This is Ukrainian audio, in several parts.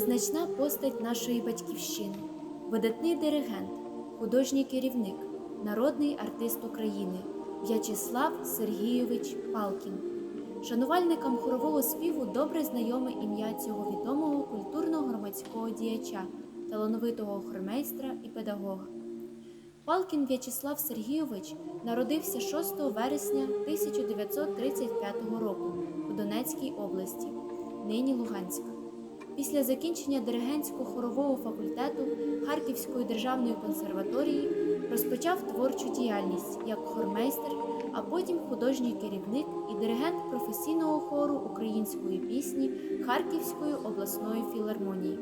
визначна постать нашої батьківщини, видатний диригент, художній керівник, народний артист України В'ячеслав Сергійович Палкін. Шанувальникам хорового співу добре знайоме ім'я цього відомого культурно-громадського діяча, талановитого хормейстра і педагога. Палкін В'ячеслав Сергійович народився 6 вересня 1935 року у Донецькій області, нині Луганська. Після закінчення диригентсько-хорового факультету Харківської державної консерваторії розпочав творчу діяльність як хормейстер, а потім художній керівник і диригент професійного хору української пісні Харківської обласної філармонії.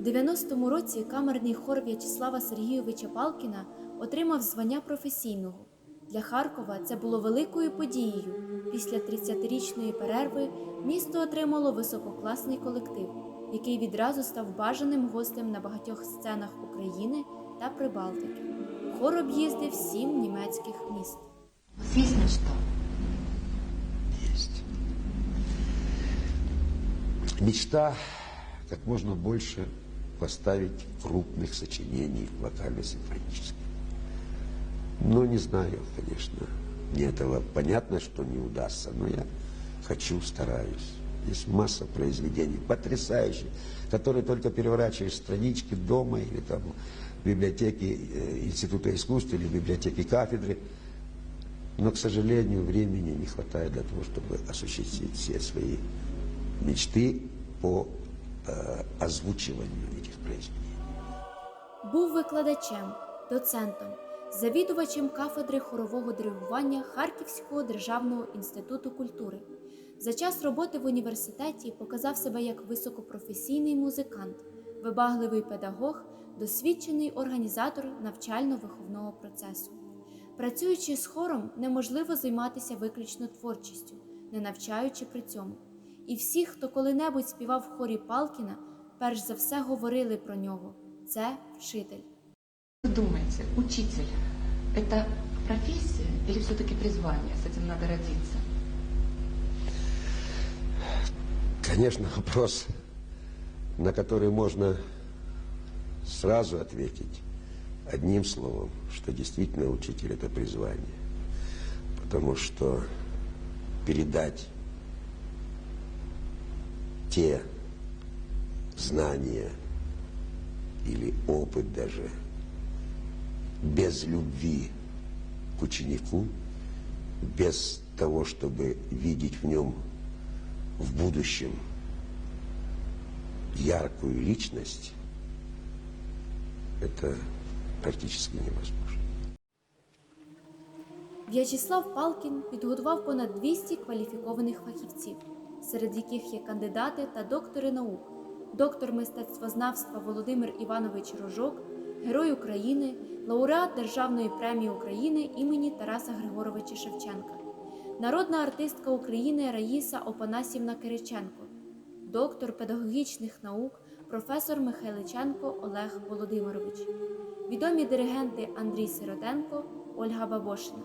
У 90-му році камерний хор В'ячеслава Сергійовича Палкіна отримав звання професійного. Для Харкова це було великою подією. Після 30-річної перерви місто отримало висококласний колектив, який відразу став бажаним гостем на багатьох сценах України та Прибалтики. Хор об'їздив сім німецьких міст. У вас есть мечта? Как можно больше поставить крупных сочинений вокально-симфонических. Но не знаю, конечно. Мне этого понятно, что не удастся, но я хочу, стараюсь. Есть масса произведений потрясающих, которые только переворачиваешь странички дома или там в библиотеке э, Института искусств или в библиотеке кафедры. Но, к сожалению, времени не хватает для того, чтобы осуществить все свои мечты по э, озвучиванию этих произведений. Був викладачем, доцентом, завідувачем кафедри хорового диригування Харківського державного інституту культури. За час роботи в університеті показав себе як високопрофесійний музикант, вибагливий педагог, досвідчений організатор навчально-виховного процесу. Працюючи з хором, неможливо займатися виключно творчістю, не навчаючи при цьому. І всі, хто коли-небудь співав в хорі Палкіна, перш за все говорили про нього це вчитель. Вы думаете, учитель – это профессия или все-таки призвание? С этим надо родиться. Конечно, вопрос, на который можно сразу ответить одним словом, что действительно учитель – это призвание. Потому что передать те знания или опыт даже без любви к ученику, без того, чтобы видеть в нем в будущем яркую личность, это практически невозможно. В'ячеслав Палкін підготував понад 200 кваліфікованих фахівців, серед яких є кандидати та доктори наук, доктор мистецтвознавства Володимир Іванович Рожок, Герой України, лауреат Державної премії України імені Тараса Григоровича Шевченка, народна артистка України Раїса Опанасівна Кириченко, доктор педагогічних наук, професор Михайличенко Олег Володимирович, відомі диригенти Андрій Сиротенко, Ольга Бабошина.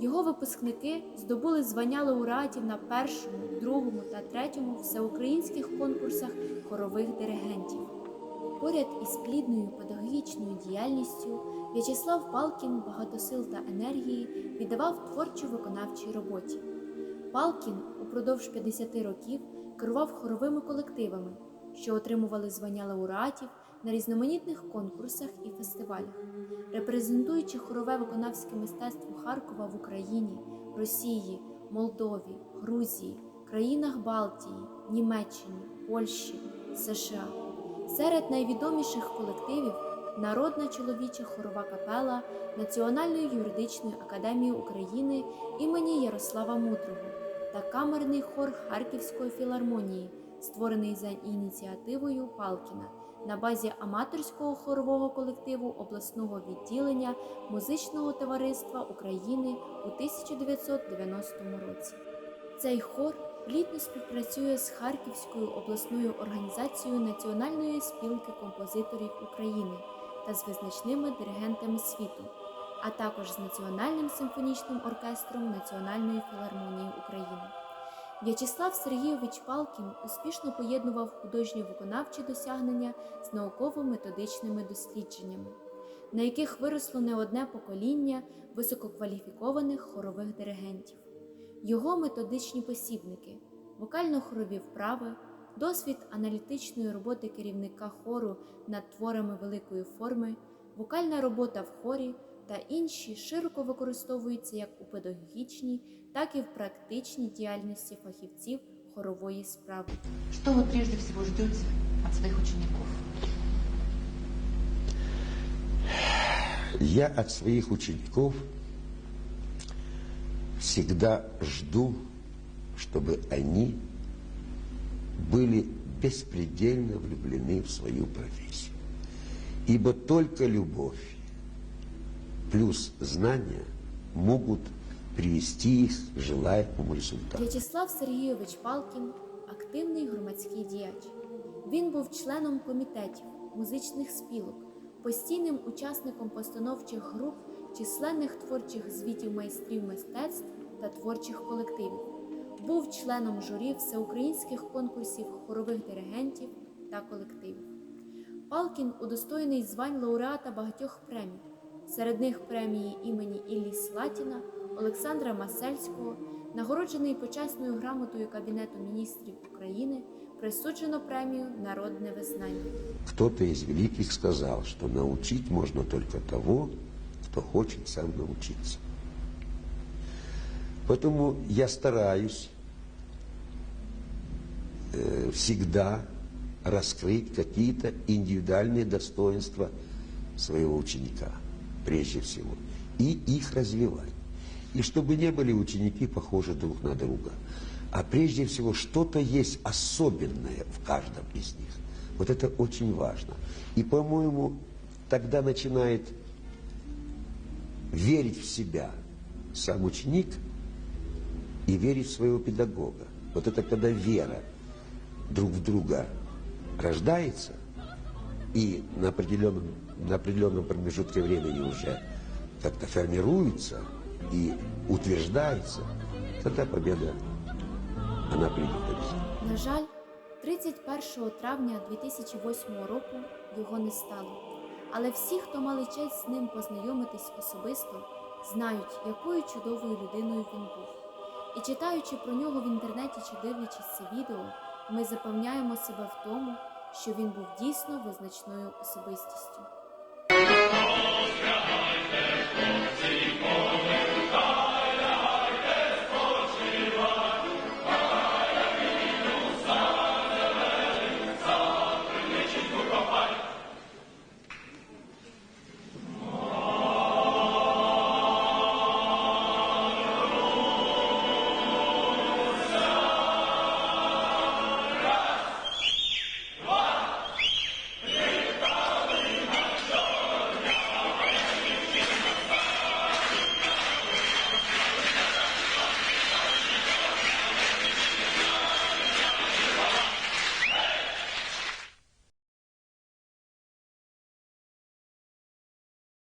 Його випускники здобули звання лауреатів на першому, другому та третьому всеукраїнських конкурсах хорових диригентів. Поряд із плідною педагогічною діяльністю В'ячеслав Палкін багато сил та енергії віддавав творчо-виконавчій роботі. Палкін упродовж 50 років керував хоровими колективами, що отримували звання лауреатів на різноманітних конкурсах і фестивалях, репрезентуючи хорове виконавське мистецтво Харкова в Україні, Росії, Молдові, Грузії, країнах Балтії, Німеччині, Польщі, США. Серед найвідоміших колективів Народна чоловіча хорова капела Національної юридичної академії України імені Ярослава Мудрого та камерний хор Харківської філармонії, створений за ініціативою Палкіна на базі аматорського хорового колективу обласного відділення музичного товариства України у 1990 році. Цей хор плідно співпрацює з Харківською обласною організацією Національної спілки композиторів України та з визначними диригентами світу, а також з Національним симфонічним оркестром Національної філармонії України. В'ячеслав Сергійович Палкін успішно поєднував художньо-виконавчі досягнення з науково-методичними дослідженнями, на яких виросло не одне покоління висококваліфікованих хорових диригентів. Його методичні посібники, вокально-хорові вправи, досвід аналітичної роботи керівника хору над творами великої форми, вокальна робота в хорі та інші широко використовуються як у педагогічній, так і в практичній діяльності фахівців хорової справи. Что вы прежде всего ждете от своих учеников? Я от своих учеников всегда жду, чтобы они были беспредельно влюблены в свою профессию. Ибо только любовь плюс знания могут привести их к желаемому результату. В'ячеслав Сергійович Палкін активний громадський діяч. Він був членом комітетів, музичних спілок, постійним учасником постановчих груп, численних творчих звітів майстрів мистецтв та творчих колективів. Був членом журі всеукраїнських конкурсів хорових диригентів та колективів. Палкін удостоєний звань лауреата багатьох премій, серед них премії імені Іллі Слатіна, Олександра Масельського, нагороджений почесною грамотою Кабінету міністрів України, присуджено премію Народне визнання. Кто-то из великих сказал, что научить можно только того, кто хочет сам научиться. Поэтому я стараюсь э, всегда раскрыть какие-то индивидуальные достоинства своего ученика, прежде всего, и их развивать. И чтобы не были ученики похожи друг на друга. А прежде всего, что-то есть особенное в каждом из них. Вот это очень важно. И, по-моему, тогда начинает верить в себя сам ученик и верить в своего педагога. Вот это когда вера друг в друга рождается и на определенном, на определенном промежутке времени уже как-то формируется и утверждается, тогда победа, она обязательно. На жаль, 31 травня 2008 року його не стало. Але всі, хто мали честь з ним познайомитись особисто, знають, якою чудовою людиною він був. І читаючи про нього в інтернеті чи дивлячись це відео, ми запевняємо себе в тому, що він був дійсно визначною особистістю.